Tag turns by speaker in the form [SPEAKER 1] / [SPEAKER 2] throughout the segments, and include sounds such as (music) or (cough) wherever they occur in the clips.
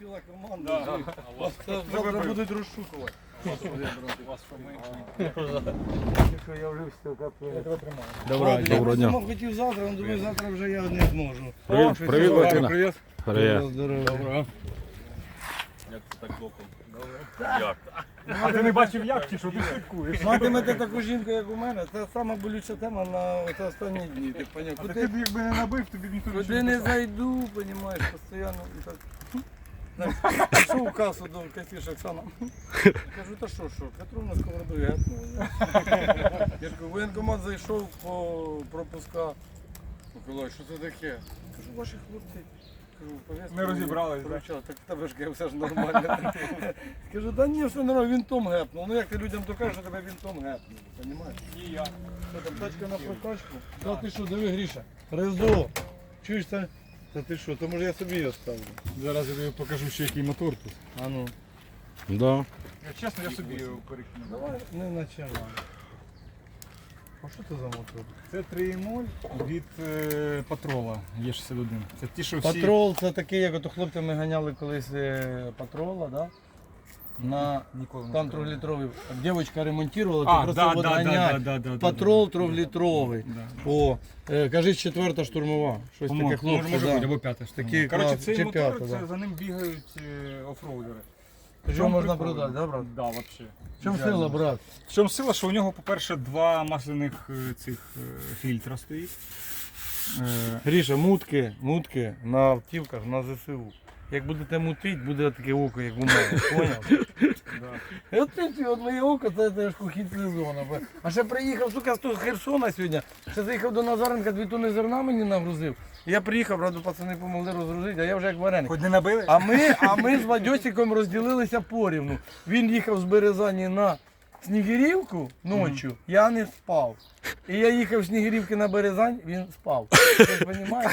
[SPEAKER 1] ціла команда. Вас завтра будуть розшукувати. Я вже все капець.
[SPEAKER 2] Доброго
[SPEAKER 1] Я
[SPEAKER 2] Доброго дня.
[SPEAKER 1] сам хотів завтра, але думаю, завтра вже я не зможу.
[SPEAKER 2] Привіт, привіт,
[SPEAKER 1] ти,
[SPEAKER 2] Валентина.
[SPEAKER 1] Привіт.
[SPEAKER 2] Привіт.
[SPEAKER 1] Здорово.
[SPEAKER 3] А ти не бачив як чи що ти слідкуєш?
[SPEAKER 1] Матимете таку жінку, як у мене, це сама болюча тема на останні дні. Ти поняв?
[SPEAKER 3] Ти б якби не набив, тобі б ніхто
[SPEAKER 1] куди не зайду, понімаєш, постійно. і так. Пішов у касу до касіш Оксана. Кажу, та що, що, Петру на сковороду гепнули. Я ж кажу, воєнкомат зайшов по пропуска. Миколай, що це таке? Кажу, ваші хлопці. Кажу, пов'язку
[SPEAKER 3] Не розібрались, да?
[SPEAKER 1] Так в тебе ж кажу, все ж нормально. Кажу, та ні, все нормально, він том гепнув. Ну як ти людям то кажеш, що тебе він том гепнув, розумієш?
[SPEAKER 3] І я.
[SPEAKER 1] Що там, тачка на прокачку? Та ти що, диви, Гріша. Резо. Чуєш це? Та ти що, то може я собі її оставлю.
[SPEAKER 3] Зараз я тобі покажу ще який мотор тут.
[SPEAKER 1] А ну.
[SPEAKER 2] Да.
[SPEAKER 3] Я чесно, я собі його перекину.
[SPEAKER 1] Давай не начинай. А що це за мотор?
[SPEAKER 3] Це 3.0 від е, патрола Є61. Це ті, що всі...
[SPEAKER 1] Патрол це такий, як ото хлопці ми ганяли колись е, патрола, да? На там
[SPEAKER 3] пробував.
[SPEAKER 1] трьохлітровий. Дівчинка ремонтувала,
[SPEAKER 3] А,
[SPEAKER 1] ти просто
[SPEAKER 3] да,
[SPEAKER 1] от
[SPEAKER 3] да, да,
[SPEAKER 1] ганяй.
[SPEAKER 3] да, да, да,
[SPEAKER 1] Патрол
[SPEAKER 3] да. Да.
[SPEAKER 1] О, е, кажи, четверта штурмова. Щось таке хлопці.
[SPEAKER 3] може
[SPEAKER 1] да.
[SPEAKER 3] бути, або п'яте.
[SPEAKER 1] Такі
[SPEAKER 3] Коротше, цей
[SPEAKER 1] чи
[SPEAKER 3] мотор,
[SPEAKER 1] п'яте,
[SPEAKER 3] це
[SPEAKER 1] да.
[SPEAKER 3] за ним бігають е, офроудери.
[SPEAKER 1] Його можна продати, да, брат?
[SPEAKER 3] Да, вообще.
[SPEAKER 1] В чому
[SPEAKER 3] Ідеально.
[SPEAKER 1] сила, брат?
[SPEAKER 3] В чому сила, що у нього, по-перше, два масляних е, цих е, фільтра стоїть. Е,
[SPEAKER 1] Гріша, мутки, мутки на автівках на ЗСУ. Як будете мутити, буде таке око, як у мене. (laughs) Поняв?
[SPEAKER 3] да.
[SPEAKER 1] І От ти, от моє око, це теж кухід сезону. А ще приїхав, сука, з того Херсона сьогодні. Ще заїхав до Назаренка, дві тони зерна мені нагрузив. Я приїхав, правда, пацани помогли розгрузити, а я вже як вареник.
[SPEAKER 3] Хоч не набили?
[SPEAKER 1] А ми, а ми з Вадьосиком розділилися порівну. Він їхав з Березані на Снігирівку ночі, я не спав. І я їхав з Снігирівки на Березань, він спав. (laughs) Ти розумієш?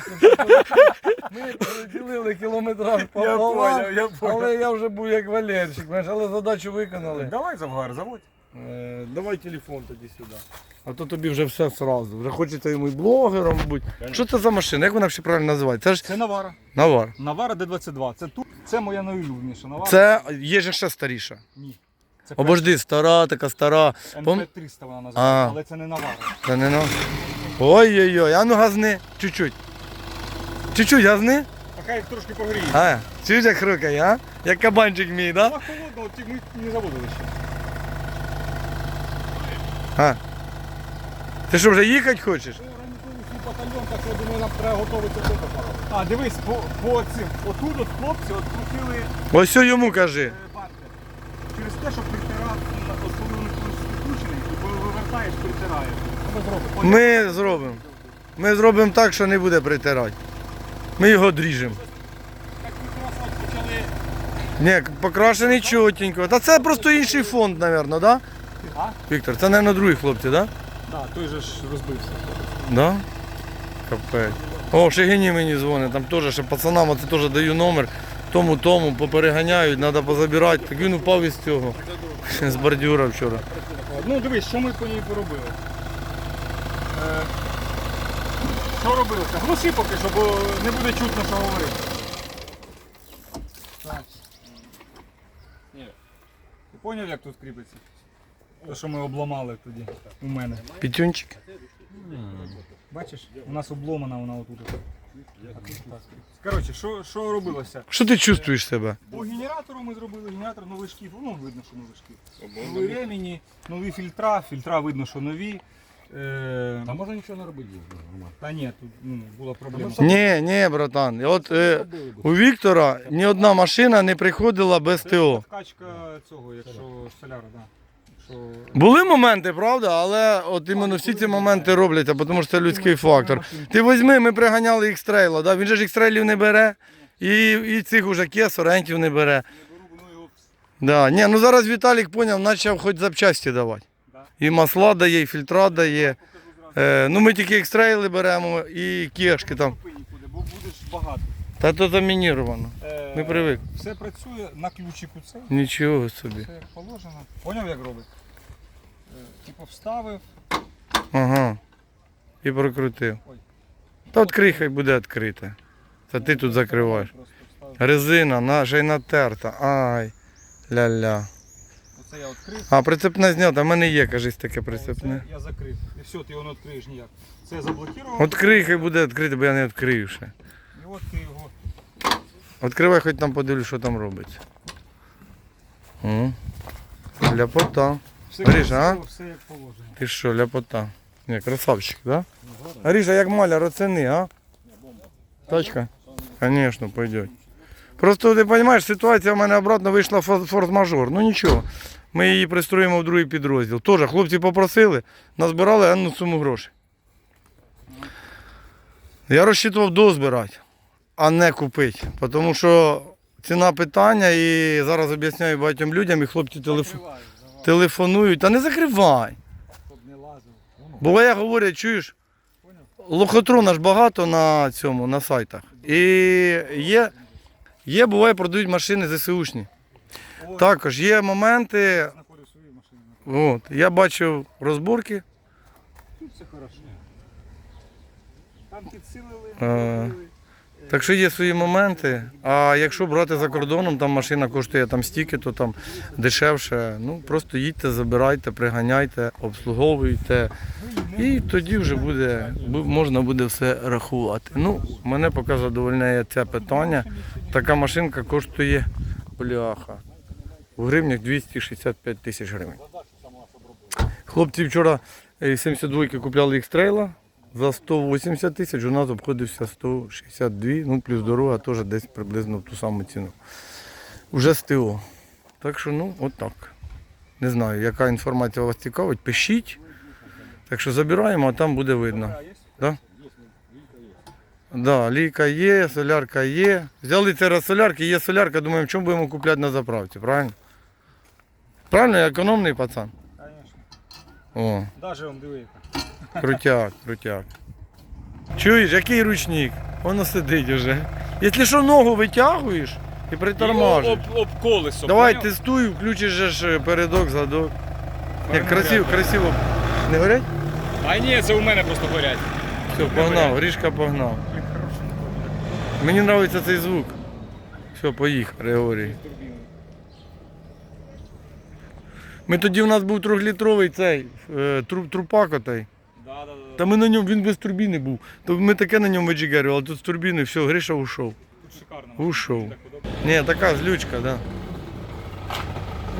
[SPEAKER 1] Ми розділили кілометраж пополам,
[SPEAKER 3] я
[SPEAKER 1] але я вже був як Валерчик, знаєш, але задачу виконали.
[SPEAKER 3] Давай завгар, заводь.
[SPEAKER 1] Е, давай телефон тоді сюди. А то тобі вже все одразу. Вже хочеться йому і блогером бути. Що це за машина? Як вона взагалі правильно називається? Це ж
[SPEAKER 3] Це Навара.
[SPEAKER 1] Навар.
[SPEAKER 3] Навара Д22. Це тут. Це моя найулюбленіша Навара.
[SPEAKER 1] Це є же ще старіша.
[SPEAKER 3] Ні.
[SPEAKER 1] Обожди, стара, така стара. Пом-
[SPEAKER 3] МП-300 вона
[SPEAKER 1] А.
[SPEAKER 3] але це не Навара.
[SPEAKER 1] Це не ну. Ой-ой-ой, а ну газни, чуть-чуть. Чуть-чуть газни.
[SPEAKER 3] А хай трошки погріє.
[SPEAKER 1] А, чуєш як хрукає, а? Як кабанчик мій, да?
[SPEAKER 3] Вона холодна, от ті ми не заводили ще.
[SPEAKER 1] А. Ти що, вже їхати хочеш?
[SPEAKER 3] батальйон, так я думаю, нам треба готуватися до того. А, дивись, по, по цим. Отут от хлопці от крутили
[SPEAKER 1] Ось йому кажи.
[SPEAKER 3] Те, що притирав, основний включений, і коли вивертаєш, притирає. Ми зробимо.
[SPEAKER 1] Ми зробимо. Так, що не буде притирати. Ми його дріжемо.
[SPEAKER 3] Так якраз от почали.
[SPEAKER 1] Ні, покрашений чотенько. Та це просто інший фонд, мабуть, да?
[SPEAKER 3] А?
[SPEAKER 1] Віктор, це, мабуть, другий хлопці, да?
[SPEAKER 3] Так, той же ж розбився.
[SPEAKER 1] Да? Капець. О, Шегині мені дзвонить, там теж ще пацанам, оце теж даю номер. Тому тому попереганяють, треба позабирати. Так він упав із цього. З бордюра вчора.
[SPEAKER 3] Ну дивись, що ми по ній поробили. Е, що робилося? Глуши поки що, бо не буде чутно, що говорити. Так. Ти зрозумів, як тут кріпиться? Те, що ми обламали тоді у мене.
[SPEAKER 1] Пітюнчик.
[SPEAKER 3] Бачиш, у нас обломана вона отут. Коротше, що, що робилося?
[SPEAKER 1] Що ти чувствуєш себе?
[SPEAKER 3] По генератору ми зробили генератор новий шкіф. Ну, видно, що новий шкіф. Нові ремені, нові фільтра, фільтра видно, що нові. Е,
[SPEAKER 2] Та можна нічого не робити.
[SPEAKER 3] Та ні, тут ну, була проблема.
[SPEAKER 1] Ні, ні, братан. От е, у Віктора ні одна машина не приходила без
[SPEAKER 3] Це
[SPEAKER 1] ТО.
[SPEAKER 3] Вкачка цього, якщо соляра, да.
[SPEAKER 1] Були моменти, правда, але от іменно всі ці моменти робляться, тому що це людський фактор. Ти візьми, ми приганяли X-Trail, да? він же ж X-Trailів не бере, і, і цих уже кес, орентів не бере. Да. Ні, ну зараз Віталік поняв, почав хоч запчасті давати. І масла дає, і фільтра дає. Е, ну ми тільки X-Trail беремо і кешки там.
[SPEAKER 3] Бо будеш багато.
[SPEAKER 1] Та то замініровано.
[SPEAKER 3] Е,
[SPEAKER 1] Ми привик.
[SPEAKER 3] Все працює на ключику це.
[SPEAKER 1] Нічого собі.
[SPEAKER 3] Все як положено. Поняв, як робить? Е, Типу вставив.
[SPEAKER 1] Ага. І прокрутив.
[SPEAKER 3] Ой.
[SPEAKER 1] Та відкрий, хай буде відкрите. Та ти тут закриваєш.
[SPEAKER 3] Просто
[SPEAKER 1] Резина, на, ще й натерта. Ай. Ля-ля.
[SPEAKER 3] Оце я відкрив.
[SPEAKER 1] А, прицепне знято, в мене є, кажись, таке прицепне.
[SPEAKER 3] Це я закрив. І все, ти його не відкриєш ніяк. Це заблокував.
[SPEAKER 1] Відкрий, хай буде відкрити, бо я не відкрию ще.
[SPEAKER 3] От ти його.
[SPEAKER 1] Відкривай, хоч там подивлюсь, що там робиться. О, ляпота.
[SPEAKER 3] Все,
[SPEAKER 1] Гриша, а?
[SPEAKER 3] все як положено.
[SPEAKER 1] Ти що, ляпота. Ні, красавчик, да? Гріша, як маляр, оціни, а? Тачка? Звісно, пойдет. Просто ти розумієш, ситуація в мене обратно вийшла форс-мажор. Ну нічого. Ми її пристроїмо в другий підрозділ. Теж хлопці попросили, назбирали енну суму грошей. Я розчитував дозбирати, а не купити. Тому що ціна питання і зараз об'ясняю багатьом людям, і хлопці телеф... Телефонують. Та не закривай.
[SPEAKER 3] лазив.
[SPEAKER 1] Буває, говорять, чуєш, лохотрона ж багато на цьому, на сайтах. І є, є буває, продають машини ЗСУшні. Також є моменти, от, я бачив розборки,
[SPEAKER 3] Тут все хорошо. Там підсилили,
[SPEAKER 1] Е. так що є свої моменти. А якщо брати за кордоном, там машина коштує там стільки, то там дешевше. Ну просто їдьте, забирайте, приганяйте, обслуговуйте. І тоді вже буде, можна буде все рахувати. Ну, мене поки задовольняє це питання. Така машинка коштує бляха. В гривнях 265 тисяч гривень. Хлопці вчора е, 72 купляли X-Trail за 180 тисяч, у нас обходився 162, ну плюс дорога теж десь приблизно в ту саму ціну. Вже з ТО. Так що, ну, от так. Не знаю, яка інформація вас цікавить, пишіть. Так що забираємо, а там буде видно. Да? Да, лійка є, солярка є. Взяли зараз солярки, є солярка, думаємо, чому будемо купляти на заправці, правильно? Правильно, я економний пацан.
[SPEAKER 3] Конечно.
[SPEAKER 1] О,
[SPEAKER 3] Даже он диви.
[SPEAKER 1] Крутяк, крутяк. Чуєш, який ручник? Воно сидить уже. Якщо що ногу витягуєш і притормажуєш.
[SPEAKER 3] Об, об колесо.
[SPEAKER 1] Давай
[SPEAKER 3] поняв?
[SPEAKER 1] тестуй, включиш же ж передок, задок. Як красиво, красиво. Не горять?
[SPEAKER 3] А ні, це у мене просто горять.
[SPEAKER 1] Все, погнав, Грішка погнав. Мені подобається цей звук. Все, поїхав, Григорій. Ми тоді у нас був трьохлітровий цей е, тру- трупак отой. Та ми на ньому, він без турбіни був. То ми таке на ньому виджигерювали, а тут з турбіни, все, Гриша ушов.
[SPEAKER 3] Тут шикарно.
[SPEAKER 1] Ушов. Ні, така злючка, так. Да.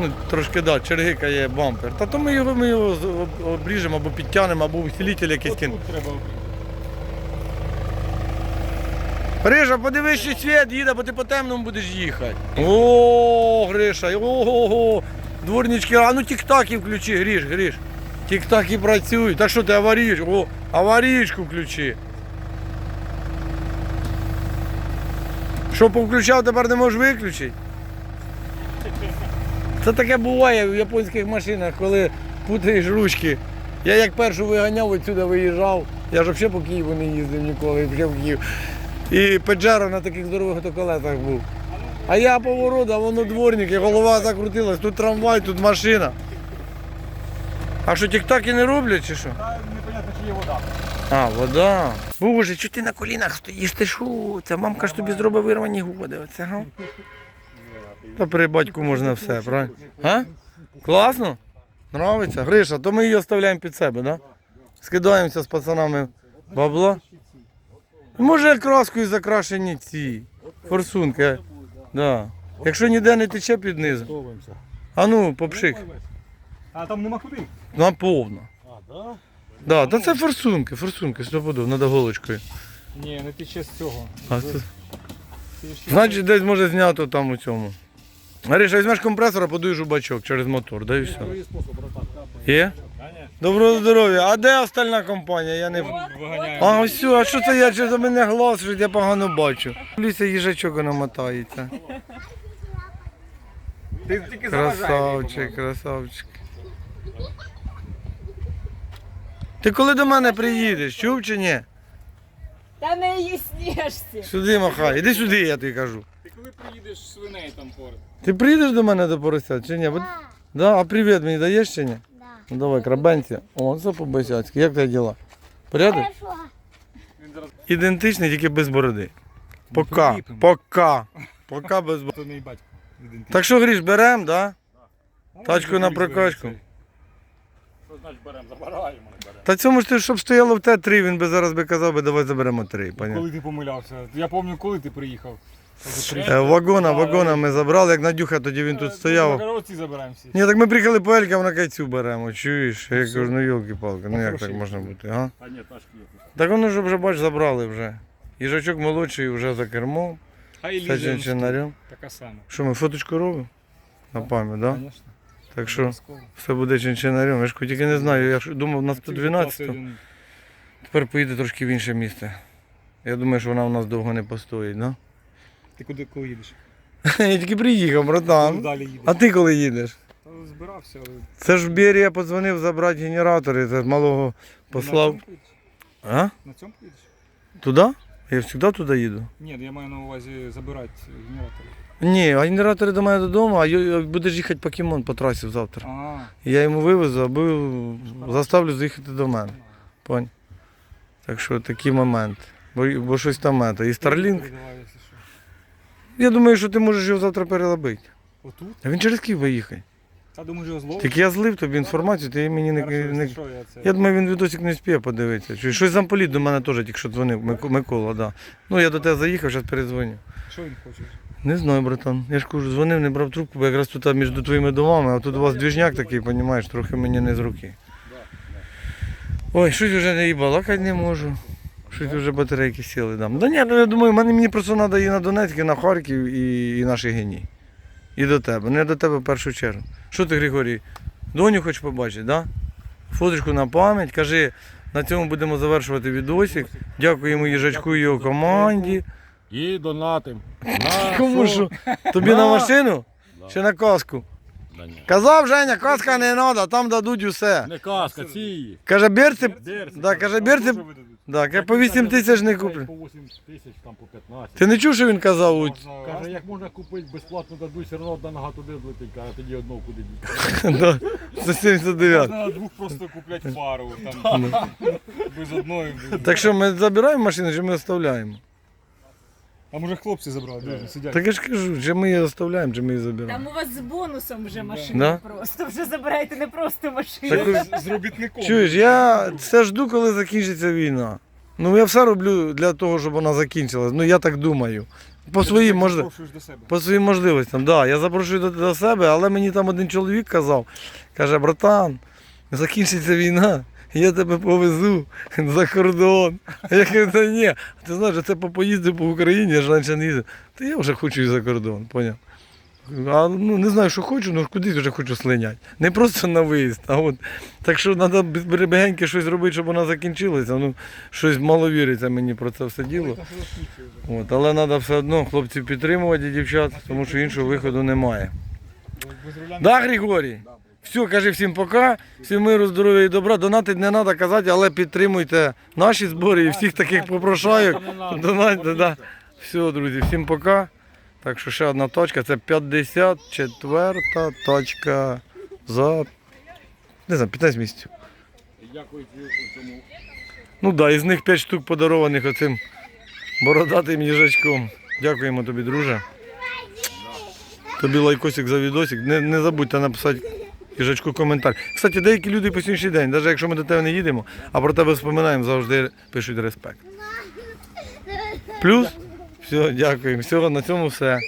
[SPEAKER 1] Ну, трошки да, чергика є бампер. Та то ми його, ми його обріжемо або підтягнемо, або усилитель якийсь
[SPEAKER 3] обрізати.
[SPEAKER 1] Гриша, подивись, що світ їде, бо ти по темному будеш їхати. О, Гриша, ого, дворнички, а ну тік-таки включи, Гриш, Гриш. Тік-таки працюють. Так що ти аварійку, о, аварійку включи. Що повключав, тепер не можеш виключити? Це таке буває в японських машинах, коли путаєш ручки. Я як першу виганяв, отсюди виїжджав. Я ж взагалі по Києву не їздив ніколи, в Київ. І Педжеро на таких здорових колесах був. А я поворот, а воно дворник, і голова закрутилась, тут трамвай, тут машина. А що тік-таки не роблять чи що?
[SPEAKER 3] Та непонятно, чи є вода.
[SPEAKER 1] А, вода. Боже, що ти на колінах стоїш? Ти що? Це мамка ж тобі зробить вирвані годи. Оце, га? Та при батьку можна все, правильно? А? Класно? Нравиться? Гриша, то ми її оставляємо під себе, да? Скидаємося з пацанами бабла. Може краскою закрашені ці форсунки. Да. Якщо ніде не тече під низом. А ну, попшик.
[SPEAKER 3] А там нема куди.
[SPEAKER 1] Нам повно.
[SPEAKER 2] А, да?
[SPEAKER 1] Да, та це форсунки, форсунки, стопудов, треба голочкою.
[SPEAKER 3] Ні, не тече з цього.
[SPEAKER 1] А, це...
[SPEAKER 3] Це ще-
[SPEAKER 1] Значить, десь може знято там у цьому. Гриша, візьмеш компресора, подуєш у бачок через мотор, да і все. Є? Доброго здоров'я. А де остальна компанія? Я не... А ось, а що це я? Чи за мене глаз, що я погано бачу? Ліся їжачок намотається. Красавчик, красавчик. Ти коли до мене приїдеш, чув чи ні?
[SPEAKER 4] Та не їснешся.
[SPEAKER 1] Сюди махай, іди сюди, я тобі кажу.
[SPEAKER 3] Ти коли приїдеш свиней там поряд?
[SPEAKER 1] Ти приїдеш до мене до поросят чи ні? Бо- Да, а привіт мені даєш чи ні?
[SPEAKER 4] Да.
[SPEAKER 1] Ну давай, крабенці. О, це по-босяцьки. Як тебе діла? Порядок?
[SPEAKER 4] Хорошо.
[SPEAKER 3] Він зараз
[SPEAKER 1] Ідентичний, тільки без бороди. Пока,
[SPEAKER 3] Приліпимо.
[SPEAKER 1] пока. Поки без б-
[SPEAKER 3] То мій батько.
[SPEAKER 1] Так що, Гріш, беремо, да?
[SPEAKER 3] Ну,
[SPEAKER 1] тачку на прокачку.
[SPEAKER 3] Значить беремо? Забираємо, не беремо.
[SPEAKER 1] Та цьому ж ти, щоб стояло в Т3, він би зараз би казав, би, давай заберемо три. Понятно?
[SPEAKER 3] Коли ти помилявся? Я пам'ятаю, коли ти приїхав.
[SPEAKER 1] Е, Вагона, вагона ми забрали, як Надюха, тоді він тут стояв.
[SPEAKER 3] Оці забираємо всі.
[SPEAKER 1] Ні, так ми приїхали по Елька, вона каже, цю беремо, чуєш? Я кажу, ну йолки-палки, ну як так можна бути, а?
[SPEAKER 3] А ні, тачки є.
[SPEAKER 1] Так воно ж вже, бач, забрали вже. Їжачок молодший вже за кермом,
[SPEAKER 3] А і
[SPEAKER 1] все
[SPEAKER 3] така сама.
[SPEAKER 1] Що ми фоточку робимо? На пам'ять, так? Да?
[SPEAKER 3] Звісно.
[SPEAKER 1] Так що все буде чинчинарем. Я ж тільки не знаю, я ж думав на 112, тепер поїде трошки в інше місце. Я думаю, що вона у нас довго не постоїть, да?
[SPEAKER 3] Ти куди коли їдеш? (laughs)
[SPEAKER 1] Я тільки приїхав, братан.
[SPEAKER 3] далі їдеш?
[SPEAKER 1] А ти коли їдеш?
[SPEAKER 3] Збирався, але...
[SPEAKER 1] Це ж Берія подзвонив забрати генератори, це малого послав.
[SPEAKER 3] На цьому поїдеш?
[SPEAKER 1] А?
[SPEAKER 3] На цьому поїдеш?
[SPEAKER 1] Туди? Я завжди туди їду.
[SPEAKER 3] Ні, я маю на увазі забирати генератори.
[SPEAKER 1] Ні, а генератори до мене додому, а будеш їхати покемон по трасі завтра.
[SPEAKER 3] А,
[SPEAKER 1] Я йому вивезу, аби заставлю заїхати до мене. Понь. Так що такий момент. Бо, бо щось там мета. І Starlink.
[SPEAKER 3] Що.
[SPEAKER 1] Я думаю, що ти можеш його завтра перелобити.
[SPEAKER 3] Отут?
[SPEAKER 1] А він через Київ виїхає.
[SPEAKER 3] Та думаю, його зловиш.
[SPEAKER 1] Тільки я злив тобі інформацію, ти мені не.
[SPEAKER 3] Хорошо,
[SPEAKER 1] не...
[SPEAKER 3] що, я це...
[SPEAKER 1] Я думаю, він відосик не спіє подивитися. Чи Щось замполіт до мене теж тільки що дзвонив, Мик- Микола, да. Ну я до тебе заїхав, зараз передзвоню.
[SPEAKER 3] Що він хоче?
[SPEAKER 1] Не знаю, братан. Я ж кажу, дзвонив, не брав трубку, бо якраз тут між твоїми домами, а тут у вас двіжняк такий, розумієш, трохи мені не з руки. Ой, щось вже не і балакати не можу. Щось вже батарейки сіли дам. Да ні, ну я думаю, мені, мені просто треба і на Донецьк, і на Харків, і, і наші гені. І до тебе. Я до тебе в першу чергу. Що ти, Григорій, доню хочеш побачити, да? Фоточку на пам'ять, кажи, на цьому будемо завершувати відосик. Дякуємо їжачку і його команді.
[SPEAKER 2] І донатим. На (laughs)
[SPEAKER 1] Кому що? Тобі на машину? Чи на каску?
[SPEAKER 2] Да ні.
[SPEAKER 1] Казав Женя, каска не треба, там дадуть усе.
[SPEAKER 2] Не каска, ці.
[SPEAKER 1] Каже, берці, да, каже, берці, да, я по 8 тисяч не куплю.
[SPEAKER 2] По 8 тисяч, там по 15.
[SPEAKER 1] Ти не чув, що він казав? у-
[SPEAKER 2] Каже, як можна купити безплатно дадуть, все одно одна нога туди злетить, а тоді одного куди діти. (laughs)
[SPEAKER 1] Да, За 79.
[SPEAKER 3] Можна двох просто купляти фару, (laughs) там, без одної. без-
[SPEAKER 1] Так що ми забираємо машину, чи ми оставляємо?
[SPEAKER 3] А може хлопці забрали, дивись, сидять.
[SPEAKER 1] Так я ж кажу, чи ми її оставляємо, чи ми її забираємо.
[SPEAKER 4] Там у вас з бонусом вже машина
[SPEAKER 1] Да?
[SPEAKER 4] просто. Вже забираєте не просто машину.
[SPEAKER 1] Так
[SPEAKER 3] З- з робітником.
[SPEAKER 1] Чуєш, я все жду, коли закінчиться війна. Ну я все роблю для того, щоб вона закінчилась. Ну я так думаю. По своїм
[SPEAKER 3] запрошуєш до себе.
[SPEAKER 1] По своїм можливостям, так. Да, я запрошую до, до себе, але мені там один чоловік казав, каже, братан, закінчиться війна, я тебе повезу за кордон. А Я кажу, та ні, ти знаєш, це по поїзду по Україні, я ж раніше не їздив. Та я вже хочу і за кордон, поняв. А ну не знаю, що хочу, ну кудись вже хочу слиняти. Не просто на виїзд, а от. Так що треба берегеньки щось робити, щоб вона закінчилася. Ну, щось мало віриться мені про це все діло. От, але треба все одно хлопців підтримувати і дівчат, тому що іншого виходу немає.
[SPEAKER 3] Не
[SPEAKER 1] Да, Григорій? Все, кажи всім пока, всім миру, здоров'я і добра. Донатить не треба казати, але підтримуйте наші збори і всіх таких попрошайок. Донатьте, да. Все, друзі, всім пока. Так що ще одна точка, це 54 точка за не знаю, 15 місяців. Ну так, да, із них 5 штук подарованих оцим бородатим їжачком. Дякуємо тобі, друже. Тобі лайкосик за відосик. Не, не забудьте написати їжачку коментар. Кстати, деякі люди по сьогоднішній день, навіть якщо ми до тебе не їдемо, а про тебе вспоминаємо, завжди пишуть респект. Плюс, все, дякуємо. Все, на цьому все.